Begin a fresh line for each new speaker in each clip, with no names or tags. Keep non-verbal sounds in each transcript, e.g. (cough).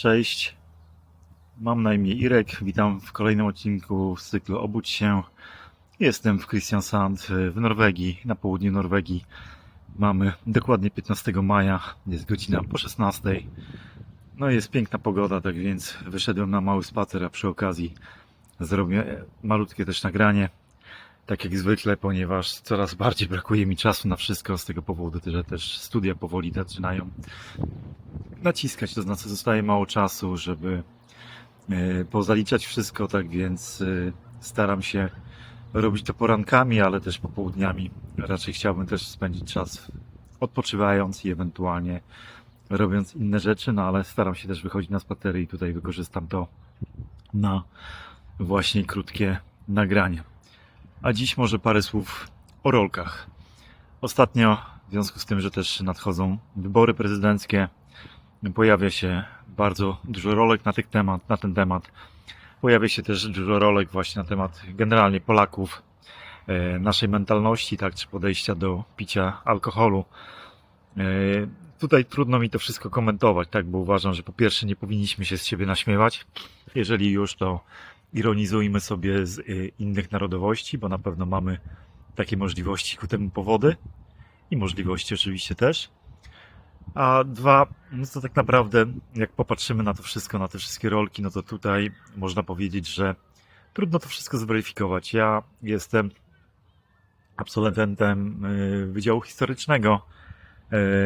Cześć, mam na imię Irek. Witam w kolejnym odcinku z cyklu Obudź się. Jestem w Kristiansand w Norwegii, na południu Norwegii. Mamy dokładnie 15 maja, jest godzina po 16. No jest piękna pogoda, tak więc wyszedłem na mały spacer, a przy okazji zrobię malutkie też nagranie. Tak jak zwykle, ponieważ coraz bardziej brakuje mi czasu na wszystko z tego powodu, że też studia powoli zaczynają naciskać, to znaczy zostaje mało czasu, żeby e, pozaliczać wszystko, tak więc e, staram się robić to porankami, ale też popołudniami. Raczej chciałbym też spędzić czas odpoczywając i ewentualnie robiąc inne rzeczy, no ale staram się też wychodzić na spacery i tutaj wykorzystam to na właśnie krótkie nagranie. A dziś może parę słów o rolkach. Ostatnio, w związku z tym, że też nadchodzą wybory prezydenckie, pojawia się bardzo dużo rolek na, temat, na ten temat. Pojawia się też dużo rolek właśnie na temat generalnie Polaków, e, naszej mentalności, tak, czy podejścia do picia alkoholu. E, Tutaj trudno mi to wszystko komentować, tak, bo uważam, że po pierwsze nie powinniśmy się z siebie naśmiewać. Jeżeli już, to ironizujmy sobie z e, innych narodowości, bo na pewno mamy takie możliwości ku temu powody i możliwości oczywiście też. A dwa, no to tak naprawdę, jak popatrzymy na to wszystko, na te wszystkie rolki, no to tutaj można powiedzieć, że trudno to wszystko zweryfikować. Ja jestem absolwentem y, Wydziału Historycznego.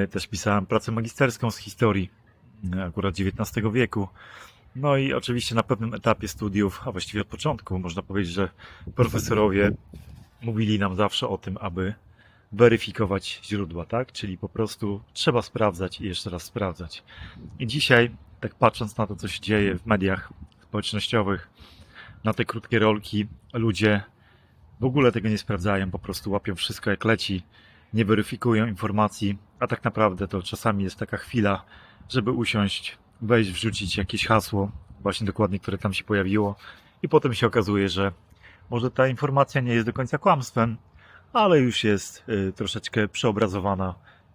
Y, Też pisałem pracę magisterską z historii, y, akurat XIX wieku. No i oczywiście na pewnym etapie studiów, a właściwie od początku, można powiedzieć, że profesorowie mówili nam zawsze o tym, aby weryfikować źródła, tak? Czyli po prostu trzeba sprawdzać i jeszcze raz sprawdzać. I dzisiaj, tak patrząc na to, co się dzieje w mediach społecznościowych, na te krótkie rolki, ludzie w ogóle tego nie sprawdzają, po prostu łapią wszystko jak leci, nie weryfikują informacji, a tak naprawdę to czasami jest taka chwila, żeby usiąść, wejść, wrzucić jakieś hasło, właśnie dokładnie, które tam się pojawiło, i potem się okazuje, że może ta informacja nie jest do końca kłamstwem, ale już jest y, troszeczkę przeobrazowana,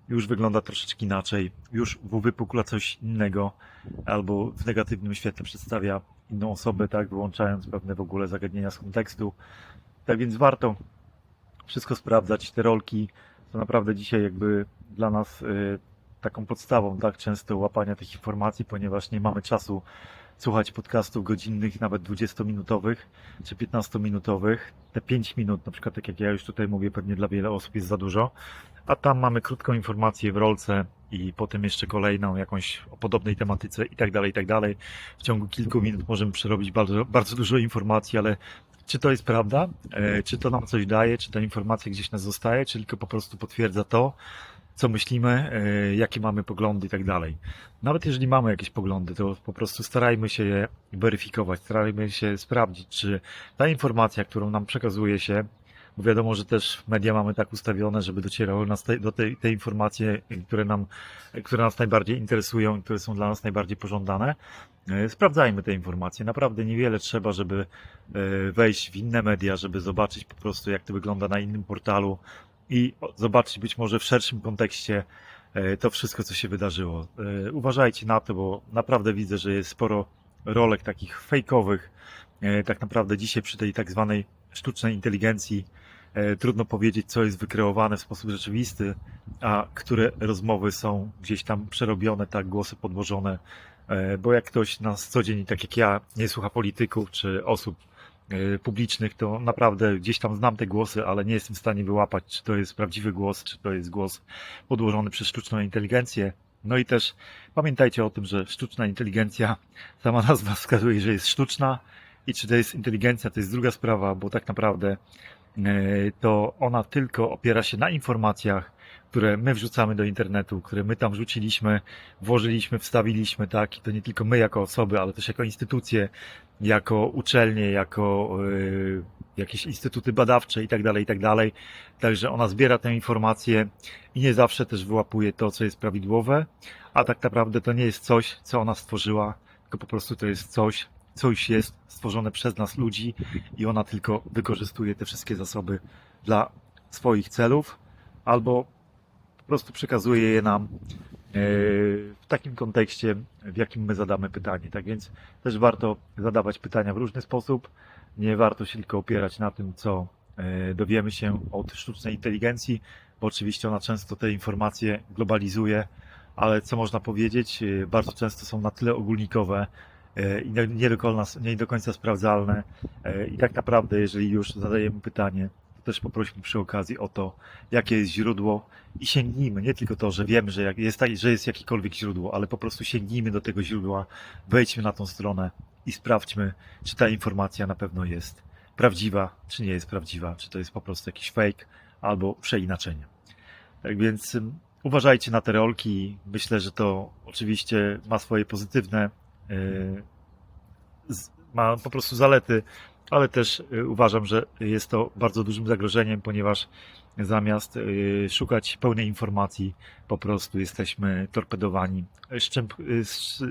już wygląda troszeczkę inaczej, już wypukla coś innego, albo w negatywnym świetle przedstawia inną osobę, tak, wyłączając pewne w ogóle zagadnienia z kontekstu. Tak więc warto wszystko sprawdzać. Te rolki to naprawdę dzisiaj jakby dla nas y, taką podstawą, tak, często łapania tych informacji, ponieważ nie mamy czasu słuchać podcastów godzinnych, nawet 20-minutowych czy 15-minutowych. Te 5 minut, na przykład tak jak ja już tutaj mówię, pewnie dla wiele osób jest za dużo. A tam mamy krótką informację w rolce i potem jeszcze kolejną jakąś o podobnej tematyce i tak dalej, i tak dalej. W ciągu kilku minut możemy przerobić bardzo, bardzo dużo informacji, ale czy to jest prawda? E, Czy to nam coś daje? Czy ta informacja gdzieś nas zostaje? Czy tylko po prostu potwierdza to, co myślimy, e, jakie mamy poglądy i tak dalej. Nawet jeżeli mamy jakieś poglądy, to po prostu starajmy się je weryfikować, starajmy się sprawdzić, czy ta informacja, którą nam przekazuje się, bo wiadomo, że też media mamy tak ustawione, żeby docierały nas te, do tej, te informacje, które nam, które nas najbardziej interesują i które są dla nas najbardziej pożądane. E, Sprawdzajmy te informacje. Naprawdę niewiele trzeba, żeby e, wejść w inne media, żeby zobaczyć po prostu, jak to wygląda na innym portalu i zobaczyć być może w szerszym kontekście e, to wszystko, co się wydarzyło. E, Uważajcie na to, bo naprawdę widzę, że jest sporo rolek takich fejkowych. E, Tak naprawdę dzisiaj przy tej tak zwanej sztucznej inteligencji trudno powiedzieć, co jest wykreowane w sposób rzeczywisty, a które rozmowy są gdzieś tam przerobione, tak, głosy podłożone. Bo jak ktoś nas co dzień, tak jak ja, nie słucha polityków czy osób publicznych, to naprawdę gdzieś tam znam te głosy, ale nie jestem w stanie wyłapać, czy to jest prawdziwy głos, czy to jest głos podłożony przez sztuczną inteligencję. No i też pamiętajcie o tym, że sztuczna inteligencja, (laughs) sama nazwa wskazuje, że jest sztuczna i czy to jest inteligencja, to jest druga sprawa, bo tak naprawdę e, to ona tylko opiera się na informacjach, które my wrzucamy do internetu, które my tam wrzuciliśmy, włożyliśmy, wstawiliśmy, tak, i to nie tylko my jako osoby, ale też jako instytucje, jako uczelnie, jako y, jakieś instytuty badawcze i tak dalej, i tak dalej. Także ona zbiera tę informację i nie zawsze też wyłapuje to, co jest prawidłowe, a tak naprawdę to nie jest coś, co ona stworzyła, tylko po prostu to jest coś, co już jest stworzone przez nas ludzi i ona tylko wykorzystuje te wszystkie zasoby dla swoich celów albo prostu przekazuje je nam w takim kontekście, w jakim my zadamy pytanie. Tak więc też warto zadawać pytania w różny sposób. Nie warto się tylko opierać na tym, co e, dowiemy się od sztucznej inteligencji, bo oczywiście ona często te informacje globalizuje, ale co można powiedzieć, e, bardzo często są na tyle ogólnikowe e, i nie- do końca, nie do końca sprawdzalne. E, I tak naprawdę, jeżeli już zadajemy pytanie, to też poprośmy przy okazji o to, jakie jest źródło i sięgnijmy. Nie tylko to, że wiemy, że jest, tak- że jest jakiekolwiek źródło, ale po prostu sięgnijmy do tego źródła, wejdźmy na tą stronę i sprawdźmy, czy ta informacja na pewno jest prawdziwa, czy nie jest prawdziwa, czy to jest po prostu jakiś fake albo przeinaczenie. Tak więc uważajcie na te rolki. Myślę, że to oczywiście ma swoje pozytywne, z- ma po prostu zalety, ale też y, uważam, że jest to bardzo dużym zagrożeniem, ponieważ zamiast y, szukać pełnej informacji, po prostu jesteśmy torpedowani szczęp, y, sz-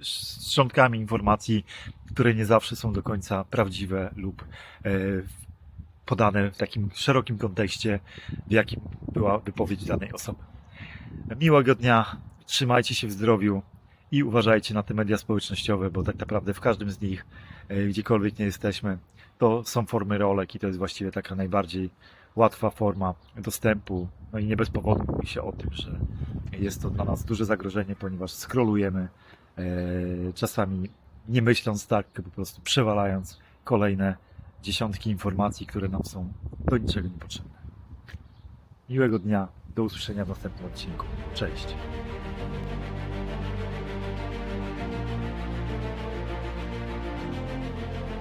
sz- szczątkami informacji, które nie zawsze są do końca prawdziwe lub y, podane w takim szerokim kontekście, w jakim była wypowiedź danej osoby. Miłego dnia, trzymajcie się w zdrowiu i uważajcie na te media społecznościowe, bo tak naprawdę w każdym z nich, e, gdziekolwiek nie jesteśmy, to są formy rolek i to jest właściwie taka najbardziej łatwa forma dostępu. No i nie bez powodu mówi się o tym, że jest to dla nas duże zagrożenie, ponieważ scrollujemy e, czasami nie myśląc tak, po prostu przewalając kolejne dziesiątki informacji, które nam są do niczego niepotrzebne. Miłego dnia, do usłyszenia w następnym odcinku. Cześć. Thank you.